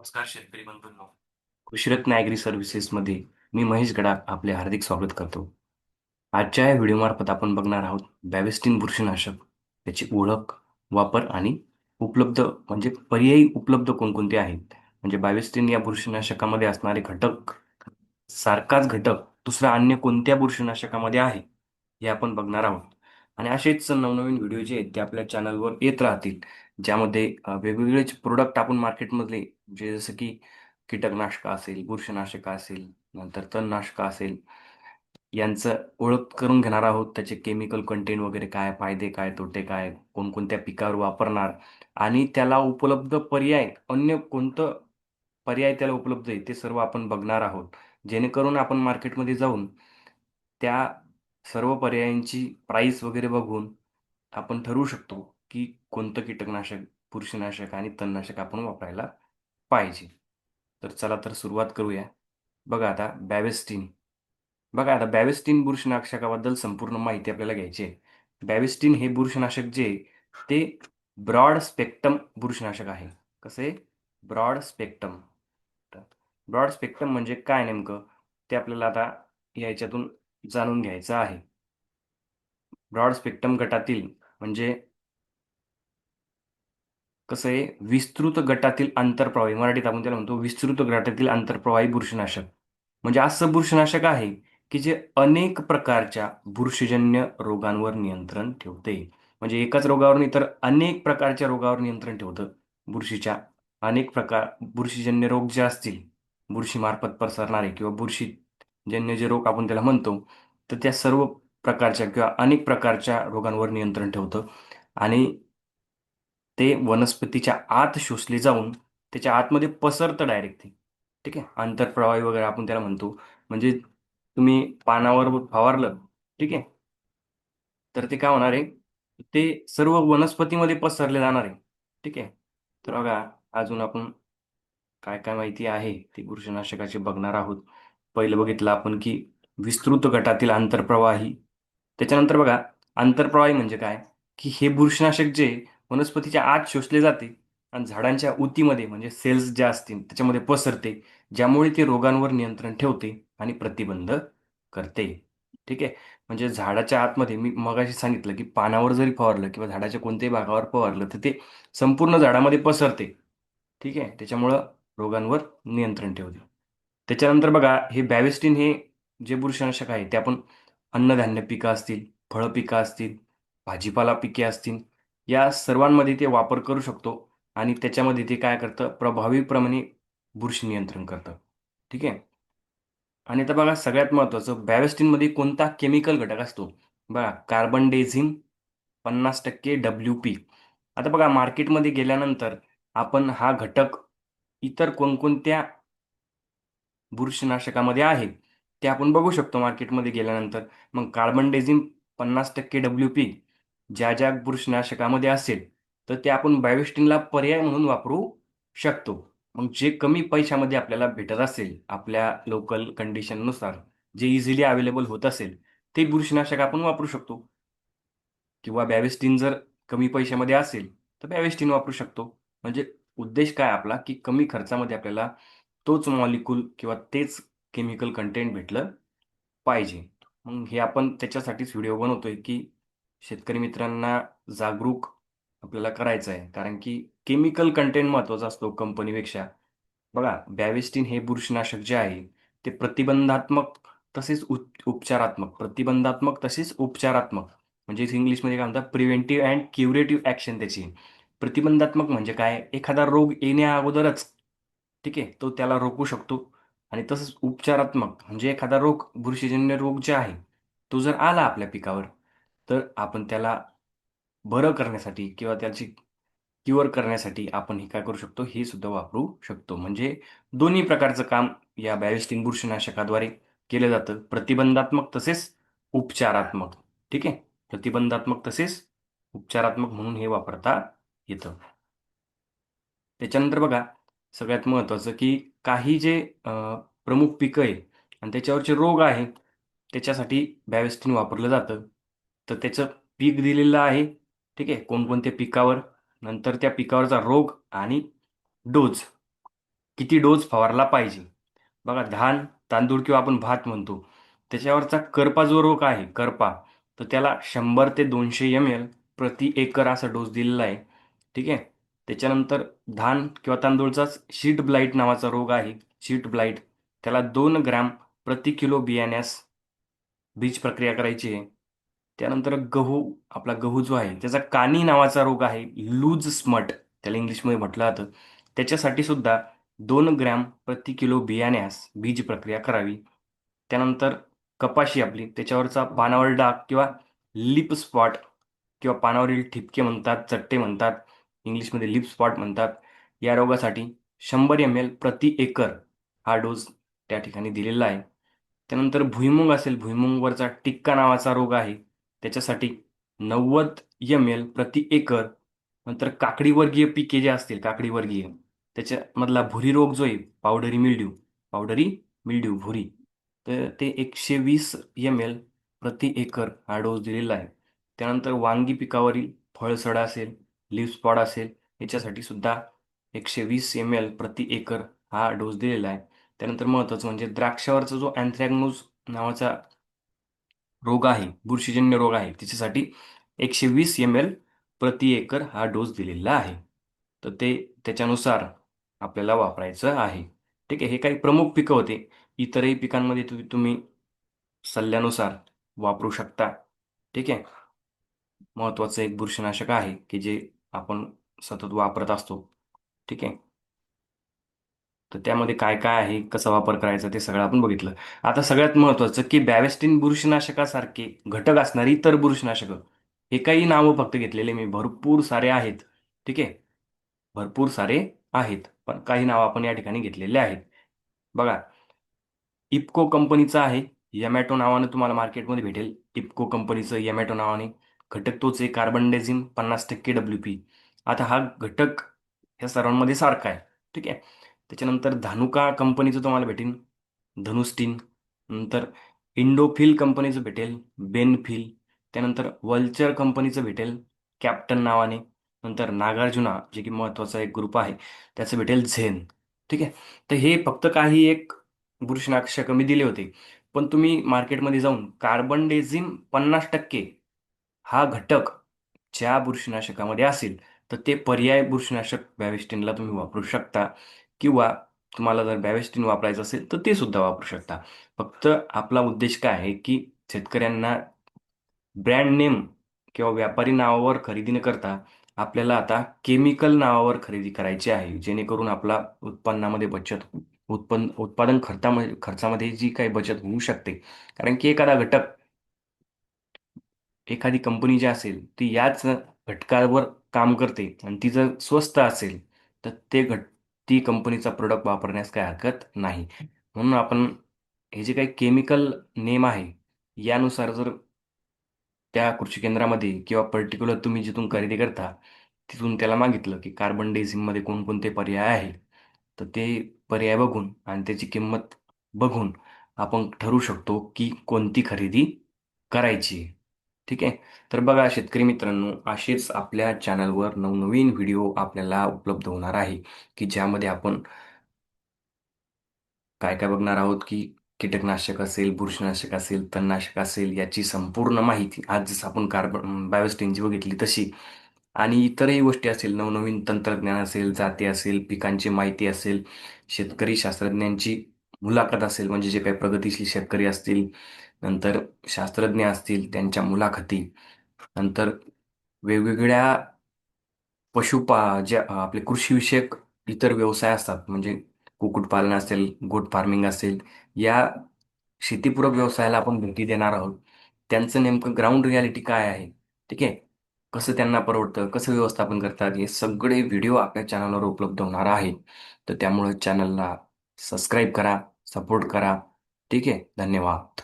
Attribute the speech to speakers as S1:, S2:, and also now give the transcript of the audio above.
S1: नमस्कार शेतकरी बंधूंनो. कृषीरत्न ॲग्री सर्व्हिसेसमध्ये मी महेश गडाख आपले हार्दिक स्वागत करतो. आजच्या या व्हिडिओमार्फत आपण बघणार आहोत बॅवेस्टिन बुरशीनाशक. त्याची ओळख वापर आणि उपलब्ध म्हणजे पर्यायी उपलब्ध कोणकोणते आहेत? म्हणजे बॅवेस्टिन या बुरशीनाशकामध्ये असणारे घटक सारखाच घटक दुसरा अन्य कोणत्या बुरशीनाशकामध्ये आहे? हे आपण बघणार आहोत. आणि असेच नवनवीन व्हिडिओ जे आहेत ते आपल्या चॅनलवर येत राहतील. ज्यामध्ये वेगवेगळेच प्रोडक्ट आपण मार्केटमधले जे जसं की कीटकनाशक असेल बुरशीनाशक असेल नंतर तणनाशक असेल यांचं ओळख करून घेणार आहोत. त्याचे केमिकल कंटेंट वगैरे काय फायदे काय तोटे काय कोणकोणत्या पिकावर वापरणार आणि त्याला उपलब्ध पर्याय अन्य कोणतं पर्याय त्याला उपलब्ध आहे ते सर्व आपण बघणार आहोत. जेणेकरून आपण मार्केटमध्ये जाऊन त्या सर्व पर्यायांची प्राईस वगैरे बघून आपण ठरवू शकतो की कोणतं कीटकनाशक बुरशीनाशक आणि तणनाशक आपण वापरायला पाहिजे. तर चला तर सुरुवात करूया. बघा आता बॅवेस्टिन. बघा आता बॅवेस्टिन बुरशीनाशकाबद्दल संपूर्ण माहिती आपल्याला घ्यायची आहे. बॅवेस्टिन हे बुरशनाशक जे आहे, ते ब्रॉड स्पेक्ट्रम बुरशनाशक आहे. कसे ब्रॉड स्पेक्ट्रम. ब्रॉड स्पेक्ट्रम म्हणजे काय नेमकं? ते आपल्याला आता याच्यातून जाणून घ्यायचं आहे. ब्रॉड स्पेक्ट्रम गटातील म्हणजे कसं आहे? विस्तृत गटातील आंतरप्रवाही मराठीत आपण त्याला म्हणतो विस्तृत गटातील आंतरप्रवाही बुरशीनाशक. म्हणजे असं बुरशीनाशक आहे की जे अनेक प्रकारच्या बुरशीजन्य रोगांवर नियंत्रण ठेवते. म्हणजे एकाच रोगावर नाही तर अनेक प्रकारच्या रोगावर नियंत्रण ठेवतं. बुरशीच्या अनेक प्रकार बुरशीजन्य रोग जे असतील बुरशीमार्फत पसरणारे किंवा बुरशीजन्य जे रोग आपण त्याला म्हणतो तर त्या सर्व प्रकारच्या किंवा अनेक प्रकारच्या रोगांवर नियंत्रण ठेवतं. आणि ते वनस्पतीच्या आत शोषले जाऊन त्याच्या आतमध्ये पसरतं डायरेक्ट ते. ठीक आहे? आंतरप्रवाही वगैरे आपण त्याला म्हणतो. म्हणजे तुम्ही पानावर फवारलं ठीक आहे? तर ते काय होणार आहे? ते सर्व वनस्पतीमध्ये पसरले जाणार आहे. ठीक आहे? तर बघा अजून आपण काय काय माहिती आहे? ती बुरशीनाशकाची बघणार आहोत. पहिलं बघितलं आपण की विस्तृत गटातील आंतरप्रवाही त्याच्यानंतर बघा आंतरप्रवाही म्हणजे काय? की हे बुरशीनाशक जे वनस्पतीच्या आत शोषले जाते आणि झाडांच्या उतीमध्ये म्हणजे सेल्स ज्या असतील त्याच्यामध्ये पसरते ज्यामुळे ते रोगांवर नियंत्रण ठेवते आणि प्रतिबंध करते. ठीक आहे? म्हणजे झाडाच्या आतमध्ये मी मगाशी सांगितलं की पानावर जरी फवारलं किंवा झाडाच्या कोणत्याही भागावर फवारलं तर ते संपूर्ण झाडामध्ये पसरते. ठीक आहे? त्याच्यामुळं रोगांवर नियंत्रण ठेवते. त्याच्यानंतर बघा हे बॅवेस्टिन हे जे बुरशनाशक आहे ते आपण अन्नधान्य पिकं असतील फळं पिकं असतील भाजीपाला पिके असतील या सर्वांमध्ये ते वापर करू शकतो आणि त्याच्यामध्ये ते काय करतं? प्रभावीप्रमाणे बुरशी नियंत्रण करतं. ठीक आहे? आणि आता बघा सगळ्यात महत्त्वाचं बॅवेस्टिनमध्ये कोणता केमिकल घटक असतो? बघा कार्बन डेझिम पन्नास टक्के डब्ल्यू पी आता बघा मार्केटमध्ये गेल्यानंतर आपण हा घटक इतर कोणकोणत्या बुरशीनाशकामध्ये आहे ते आपण बघू शकतो मार्केटमध्ये गेल्यानंतर. मग कार्बन डेझिम पन्नास टक्के डब्ल्यू पी ज्या ज्या बुरशीनाशकामध्ये असेल तर ते आपण बायोस्टिनला पर्याय म्हणून वापरू शकतो. मग जे कमी पैशामध्ये आपल्याला भेटत असेल आपल्या लोकल कंडिशननुसार जे इझिली अवेलेबल होत असेल ते बुरशीनाशक आपण वापरू शकतो. किंवा बॅवेस्टिन जर कमी पैशामध्ये असेल तर बॅवेस्टिन वापरू शकतो. म्हणजे उद्देश काय आपला की कमी खर्चामध्ये आपल्याला तोच मॉलिक्यूल किंवा तेच केमिकल कंटेंट भेटलं पाहिजे. मग हे आपण त्याच्यासाठीच व्हिडिओ बनवतोय की शेतकरी मित्रांना जागरूक आपल्याला करायचं आहे कारण की केमिकल कंटेंट महत्त्वाचा असतो कंपनीपेक्षा. बघा बॅवेस्टिन हे बुरशीनाशक जे आहे ते प्रतिबंधात्मक तसेच उप उपचारात्मक. प्रतिबंधात्मक तसेच उपचारात्मक. म्हणजे इंग्लिशमध्ये काय म्हणतात? प्रिव्हेंटिव्ह अँड क्युरेटिव्ह ॲक्शन त्याची. प्रतिबंधात्मक म्हणजे काय? एखादा रोग येण्या अगोदरच ठीक आहे तो त्याला रोखू शकतो. आणि तसंच उपचारात्मक म्हणजे एखादा रोग बुरशीजन्य रोग जे आहे तो जर आला आपल्या पिकावर तर आपण त्याला बरं करण्यासाठी किंवा त्याची क्युअर करण्यासाठी आपण हे काय करू शकतो? हे सुद्धा वापरू शकतो. म्हणजे दोन्ही प्रकारचं काम या बॅविस्टिन बुरशीनाशकाद्वारे केलं जातं. प्रतिबंधात्मक तसेच उपचारात्मक. ठीक आहे? प्रतिबंधात्मक तसेच उपचारात्मक म्हणून हे वापरता येतं. त्याच्यानंतर बघा सगळ्यात महत्त्वाचं की काही जे प्रमुख पिकं आहे आणि त्याच्यावरचे रोग आहे त्याच्यासाठी बॅवेस्टिन वापरलं जातं. तर त्याचं पीक दिलेलं आहे. ठीक आहे? कोणकोणत्या पिकावर? नंतर त्या पिकावरचा रोग आणि डोज. किती डोज फवारला पाहिजे? बघा धान तांदूळ किंवा आपण भात म्हणतो त्याच्यावरचा करपा जो रोग आहे करपा तर त्याला शंभर ते दोनशे एम एल प्रति एकर असा डोस दिलेला आहे. ठीक आहे? त्याच्यानंतर धान किंवा तांदूळचाच शीट ब्लाईट नावाचा रोग आहे. शीट ब्लाईट त्याला दोन ग्रॅम प्रति किलो बियाण्यास बीज प्रक्रिया करायची आहे. त्यानंतर गहू आपला गहू जो आहे त्याचा कानी नावाचा रोग आहे लूज स्मट त्याला इंग्लिशमध्ये म्हटलं जातं. त्याच्यासाठी सुद्धा दोन ग्रॅम प्रति किलो बियाण्यास बीज प्रक्रिया करावी. त्यानंतर कपाशी आपली त्याच्यावरचा पानावर डाग किंवा लिप स्पॉट किंवा पानावरील ठिपके म्हणतात चट्टे म्हणतात इंग्लिशमध्ये लिप स्पॉट म्हणतात. या रोगासाठी शंभर एम एल प्रति एकर हा डोस त्या ठिकाणी दिलेला आहे. त्यानंतर भुईमुंग असेल भुईमुंगवरचा टिक्का नावाचा रोग आहे. त्याच्यासाठी नव्वद एम एल प्रति एकर नंतर काकडीवर्गीय पिके जे असतील काकडीवर्गीय त्याच्यामधला भुरी रोग जो आहे पावडरी मिल्ड्यू पावडरी मिल्ड्यू भुरी तर ते एकशे वीस एम एल प्रति एकर हा डोस दिलेला आहे. त्यानंतर वांगी पिकावरील फळसडा असेल लिव्ह स्पॉट असेल याच्यासाठी सुद्धा एकशे वीस एम एल प्रति एकर हा डोस दिलेला आहे. त्यानंतर महत्त्वाचं म्हणजे द्राक्षावरचा जो अँथ्रॅग्नोज नावाचा रोग आहे बुरशीजन्य रोग आहे त्याच्यासाठी एकशे वीस एम एल प्रति एकर हा डोस दिलेला आहे. तर ते त्याच्यानुसार आपल्याला वापरायचं आहे. ठीक आहे हे काही प्रमुख पिकं होते. इतरही पिकांमध्ये तु, तुम्ही सल्ल्यानुसार वापरू शकता. ठीक आहे. महत्त्वाचं एक बुरशीनाशक आहे की जे आपण सतत वापरत असतो. ठीक आहे. तर त्यामध्ये काय काय आहे कसा वापर करायचा ते सगळं आपण बघितलं. आता सगळ्यात महत्त्वाचं की बॅवेस्टिन बुरशीनाशकासारखे घटक असणारी इतर बुरशीनाशकं हे काही नावं फक्त घेतलेले मी. भरपूर सारे आहेत. ठीक आहे? भरपूर सारे आहेत. पण काही नावं आपण या ठिकाणी घेतलेले आहेत. बघा. इप्को कंपनीचं आहे. यमॅटो नावानं तुम्हाला मार्केटमध्ये भेटेल. इप्को कंपनीचं यमॅटो नावाने. घटक तोच आहे. कार्बन डेझिम पन्नास टक्के डब्ल्यू पी आता हा घटक ह्या सर्वांमध्ये सारखा आहे. ठीक आहे? त्याच्यानंतर धानुका कंपनीचं तुम्हाला भेटेल धनुस्टीन नंतर इंडोफिल कंपनीचं भेटेल बेनफिल. त्यानंतर वल्चर कंपनीचं भेटेल कॅप्टन नावाने. नंतर नागार्जुना जे की महत्त्वाचा एक ग्रुप आहे त्याचं भेटेल झेन. ठीक आहे? तर हे फक्त काही एक बुरशीनाशक मी दिले होते. पण तुम्ही मार्केटमध्ये जाऊन कार्बन डेझिम पन्नास टक्के हा घटक ज्या बुरशीनाशकामध्ये असेल तर ते पर्याय बुरशीनाशक बॅविस्टिनला तुम्ही वापरू शकता. किंवा तुम्हाला जर बॅवेस्टीन वापरायचं असेल तर ते सुद्धा वापरू शकता. फक्त आपला उद्देश काय आहे की शेतकऱ्यांना ब्रँड नेम किंवा व्यापारी नावावर खरेदी न करता आपल्याला आता केमिकल नावावर खरेदी करायची आहे जेणेकरून आपला उत्पन्नामध्ये बचत उत्पन्न उत्पादन खर्चामध्ये खर्चामध्ये जी काही बचत होऊ शकते. कारण की एखादा घटक एखादी कंपनी जी असेल ती याच घटकावर काम करते आणि ती जर स्वस्त असेल तर ते घट ती कंपनीचा प्रोडक्ट वापरण्यास काही हरकत नाही. म्हणून आपण हे जे काही केमिकल नेम आहे यानुसार जर त्या कृषी केंद्रामध्ये किंवा पर्टिक्युलर तुम्ही जिथून खरेदी करता तिथून त्याला मागितलं की कार्बन डेझिंगमध्ये कोणकोणते पर्याय आहेत तर ते पर्याय बघून आणि त्याची किंमत बघून आपण ठरू शकतो की कोणती खरेदी करायची ठीक आहे? तर बघा शेतकरी मित्रांनो असेच आपल्या चॅनलवर नवनवीन व्हिडिओ आपल्याला उपलब्ध होणार आहे की ज्यामध्ये आपण काय काय बघणार आहोत की कीटकनाशक असेल बुरशीनाशक असेल तणनाशक असेल याची संपूर्ण माहिती आज जसं आपण कार्बन बायोस्टेनची बघितली तशी. आणि इतरही गोष्टी असेल नवनवीन तंत्रज्ञान असेल जाती असेल पिकांची माहिती असेल शेतकरी शास्त्रज्ञांची मुलाखत असेल म्हणजे जे काही प्रगतीशील शेतकरी असतील नंतर शास्त्रज्ञ असतील त्यांच्या मुलाखती. नंतर वेगवेगळ्या पशुपा जे आपले कृषीविषयक इतर व्यवसाय असतात म्हणजे कुक्कुटपालन असेल गोट फार्मिंग असेल या शेतीपूरक व्यवसायाला आपण भेटी देणार आहोत. त्यांचं नेमकं ग्राउंड रियालिटी काय आहे? ठीक आहे? कसं त्यांना परवडतं? कसं व्यवस्थापन करतात? हे सगळे व्हिडिओ आपल्या चॅनलवर उपलब्ध होणार आहेत. तर त्यामुळे चॅनलला सबस्क्राईब करा सपोर्ट करा. ठीक आहे? धन्यवाद.